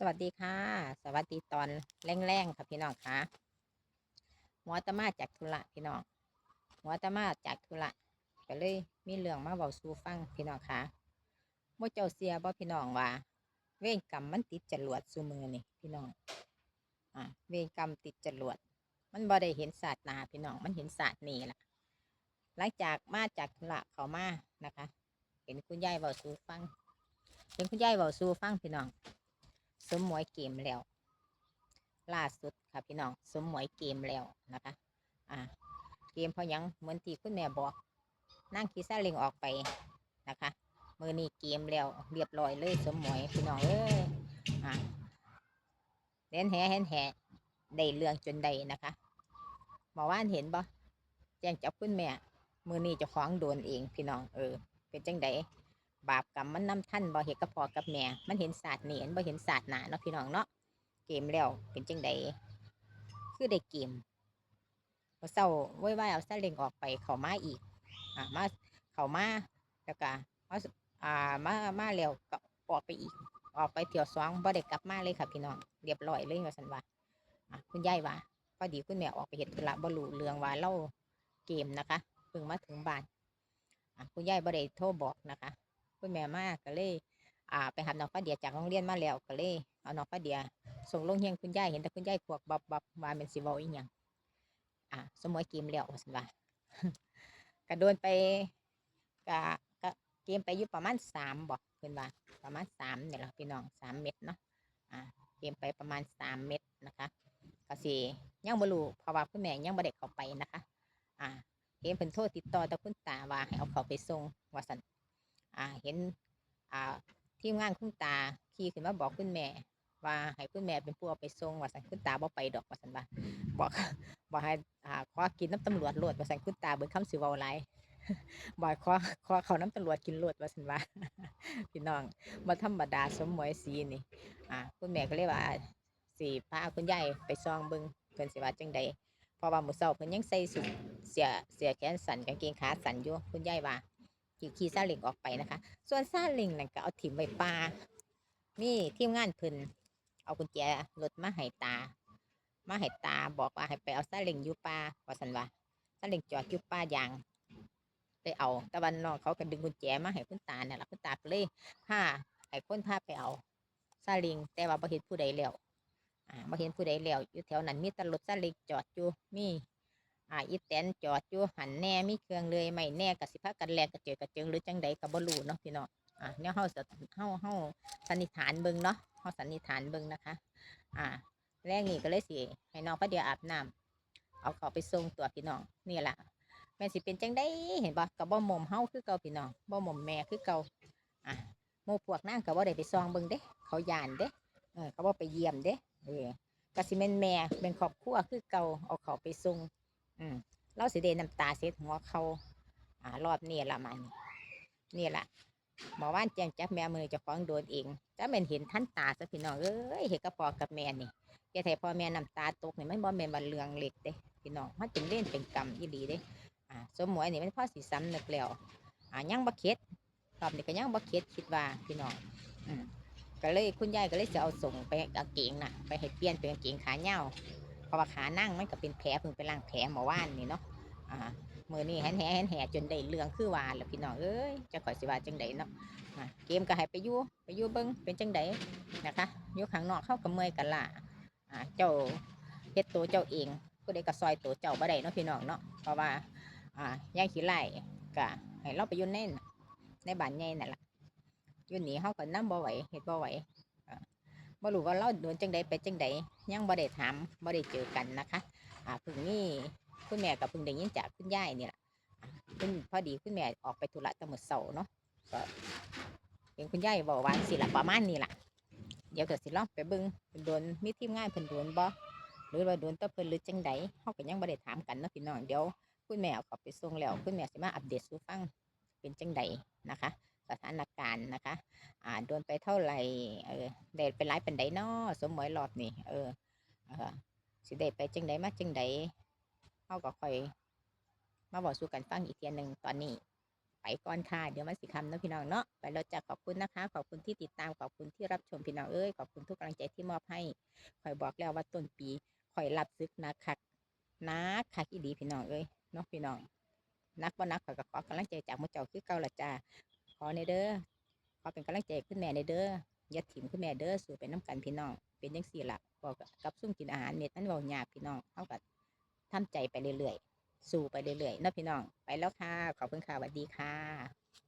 สวัสดีค่ะ สวัสดีตอนแรงๆค่ะพี่น้องค่ะหัวตมาจากธุระพี่น้องหัวตมาจากธุระก็เลยมีเรื่องมาเบาสู่ฟังพี่น้องค่ะโมเจ้าเสียบ่พี่น้องว่า เวรกรรมมันติดจรวดสู่มือนี่พี่น้องอ่าเวรกรรมติดจรวด มันบ่ได้เห็นศาสตร์นาพี่น้องมันเห็นศาสตร์นี่ล่ะ หลังจากมาจากธุระเขามานะคะ เห็นคุณยายเบาสู่ฟัง เห็นคุณยายเบาสู่ฟังพี่น้อง สมหมวยเกมแล้วล่าสุดค่ะพี่น้องสมหมวยเกมแล้วนะคะ อ่า เกมพราะหยังเหมือนที่คุณแม่บอก นั่งขี่ซาเล็งออกไปนะคะมือนี้เกมแล้วเรียบร้อยเลยสมหมวยพี่น้องเอ้ยอ่าเล่นแห่เห็นแห่ได้เรื่องจนได้นะคะหมอว่านเห็นบ่แจ้งจับคุณแม่มือนี้จะของโดนเองพี่น้องเออเป็นจังได บาปกรรมมันนำท่านบ่เห็นกับพ่อกับแม่ มันเห็นศาสตร์เนี่เห็นบ่เห็นศาสตร์หนาเนาะพี่น้องเนาะเกมแล้วเป็นจังใดคือได้เกมพอเศร้าว้ไว้เอาซาเล็งออกไปเข้ามาอีก อ่ามาเข้ามาแล้วก็มาอ่ามามาแล้วก็ออกไปอีก ออกไปเที่ยวสองบ่ได้กลับมาเลยค่ะพี่น้องเรียบร้อยเลยว่าสันว่าอะคุณยายว่าพอดีคุณแม่ออกไปเห็นธุระบ่รู้เรื่องว่าเล่าเกมนะคะเพิ่งมาถึงบ้านอะคุณยายบ่ได้โทรบอกนะคะ คุณแม่มากก็เลย อ่า ไปหาน้องป้าเดียจากโรงเรียนมาแล้วก็เลยเอาน้องป้าเดียส่งลงเฮียงคุณยายเห็นแต่คุณยายพวกบับบับว่าเป็นสิเวาอีหยังอ่าสมมติเกมแล้วว่าสันว่าก็โดนไปกะกะเกมไปอยู่ประมาณสามบอกเพื่อนว่าประมาณสามเนี่ยแหละพี่น้องสามเม็ดเนาะอ่าเกมไปประมาณสามเม็ดนะคะก็สิยังบ่รู้เพราะว่าคุณแม่ยังบ่ได้เข้าไปนะคะ อ่าเห็นเพิ่นโทษติดต่อแต่คุณตาว่าให้เอาเขาไปส่งว่าสัน อ่า เห็น อ่า ทีมงานคุณตาขี่ขึ้นมาบอกคุณแม่ ว่าให้คุณแม่เป็นผู้เอาไปส่งว่าสันคุณตาบ่ไปดอกว่าสันว่าบอกบอกให้อ่าขอกินน้ำตำรวจโลดว่าสันคุณตาเบิ่งคำสิเว้าหลายบอกขอขอเขาน้ำตำรวจกินโลดว่าสันว่าพี่น้องบ่ธรรมดาสมมวยสีนี่ อ่า คุณแม่ก็เลยว่าสิพาคุณยายไปซองเบิ่งเพิ่นสิว่าจังใดเพราะว่ามื้อเช้าเพิ่นยังใส่สุดเสียเสียแขนสั้นกางเกงขาสั้นอยู่คุณยายว่า ขี่ขี่ซาเล้งออกไปนะคะ ส่วนซาเล้งนั่นก็เอาถิ่มไว้ป่ามีทีมงานเพิ่นเอากุญแจรถมาให้ตา มาให้ตาบอกว่าให้ไปเอาซาเล้งอยู่ป่าว่าสันว่าซาเล้งจอดอยู่ป่ายางไปเอาตะวันนองเขาก็ดึงกุญแจมาให้คุณตาเนี่ยหละคุณตาเลยพาให้คนพาไปเอาซาเล้งแต่ว่าบ่เห็นผู้ใดแล้วอ่าบ่เห็นผู้ใดแล้วอยู่แถวนั้นมีต่รถซาเล้งจอดอยู่มี อ่าอีแตนจอดอยู่หันแน่มีเครื่องเลยไม่แน่กับสิพากันแลกกระเจิดกระเจิงหรือจังใดก็บ่รู้เนาะพี่น้องอ่าเนี่ยเฮาจะเฮาเฮาสันนิษฐานเบิ่งเนาะเฮาสันนิษฐานเบิ่งนะคะ อ่า แรกนี่ก็เลยสิให้น้องพระเดียวอาบน้ำเอาเขาไปส่งตัวพี่น้องนี่แหละแม่นสิเป็นจังได้เห็นบ่ก็บ่หม่อมเฮาคือเก่าพี่น้องบ่หม่อมแม่คือเก่าอะหมู่พวกนางก็บ่ได้ไปซองเบิ่งเด้เขาย่านเด้เออเขาบ่ไปเยี่ยมเด้เออก็สิแม่นแม่เป็นครอบครัวคือเก่าเอาเขาไปส่ง อืมเราสิเดน้ำตาเสียหัวเขาอ่ารอบนี้ละมันนี่ละหมอว่านแจ้งจับแม่มือเจะฟ้าของโดนเองจะเป็นเห็นท่านตาซะพี่น้องเอ้ยเห็นกับพ่อกับแม่นี่แกไทยพ่อแม่น้ำตาตกนี่ไมันบ่แม่นวันเรืองเล็กเด้พี่น้องมันเป็นเล่นเป็นกรรมยี่ดีเด้อ่าสมมวยนี่มันพ่อสิซ้ำนึกแล้วอ่ายังบ่เข็ดรอบนี้ก็ยังบ่เข็ดคิดว่าพี่น้องอืมก็เลยคุณยายก็เลยจะเอาส่งไปกางเกงน่ะ ไปให้เปลี่ยนเป็นกางเกงขาเน่า เพราะว่าขานั่งมันก็เป็นแผลเพิ่งไปล้างแผลหมอว่านนี่เนาะอ่ามือนี่แหนแหนแหนจนได้เรื่องคือว่าแล้วพี่น้องเอ้ยจะขอยสิว่าจังใดเนาะเกมก็ให้ไปยู่ไปยู่เบิ้งเป็นจังใดนะคะยู่ข้างนอกเข้ากับเมอยกันล่ะอ่าเจ้าเฮ็ดตัวเจ้าเองก็ได้กระซอยตัวเจ้าบ่ได้เนาะพี่น้องเนาะเพราะว่าอ่าย่างขี้ไล่ก็ให้เราไปยู่ในน่ะในบ้านใหญ่นั่นแหละยู่หนีเข้าก็นั่บ่ไหวเฮ็ดบ่ไหว บ่รู้ว่าเราโดนจังใดไปจังใดยังบ่ได้ถามบ่ได้เจอกันนะคะอ่าเพิ่งนี่คุณแม่กับพิ่งได้ยินจากคุณยายนี่แหละคุณพอดีคุณแม่ออกไปธุระตะมือเช้าเนาะก็เห็นคุณยายบอกว่าสิละประมาณนี้ล่ะ เดี๋ยวก็สิลองไปเบิ่งโดนมีทีมงานเพิ่นโดนบ่หรือว่าโดนตะเพิ่นหรือจังใดเฮาก็ยังบ่ได้ถามกันเนาะพี่น้องเดี๋ยวคุณแม่เอากลับไปส่งแล้ว คุณแม่สิมาอัปเดตสู่ฟังเป็นจังใดนะคะ สถานการณ์นะคะ อ่าโดนไปเท่าไหร่เออเดทเป็นไรเป็นไดนาะสมหมวยรอบนี่เออเออสิเดทไปจังไดมาจังไดเขาก็ค่อย มาบอกสู่กันฟังอีกเทียหนึ่งตอนนี้ ไปก่อนค่ะเดี๋ยวมันสิคำนะพี่น้องเนาะไปแล้วจะขอบคุณนะคะ ขอบคุณที่ติดตามขอบคุณที่รับชมพี่น้องเอ้ยขอบคุณทุกกำลังใจที่มอบให้ข่อยบอกแล้วว่าต้นปีข่อยรับซึกนักคักนักคักอีดีพี่น้องเอ้ยเนาะพี่น้องนักบ่นักข่อยก็ขอกำลังใจจากมุเจ้าคือเก่าละจ้า ขอในเด้อขอเป็นกำลังใจขึ้นแม่ในเด้อยัดถิ่มขึ้นแม่เด้อสู่เป็นน้ำกันพี่น้อง เป็นยังสี่หลักบอกกับซุ่มกินอาหารเม็ดนั้นบอกยากพี่น้องเฮากับทำใจไปเรื่อยๆ สู่ไปเรื่อยๆนาะพี่น้อง ไปแล้วค่ะ ขอบคุณค่ะสวัสดีค่ะ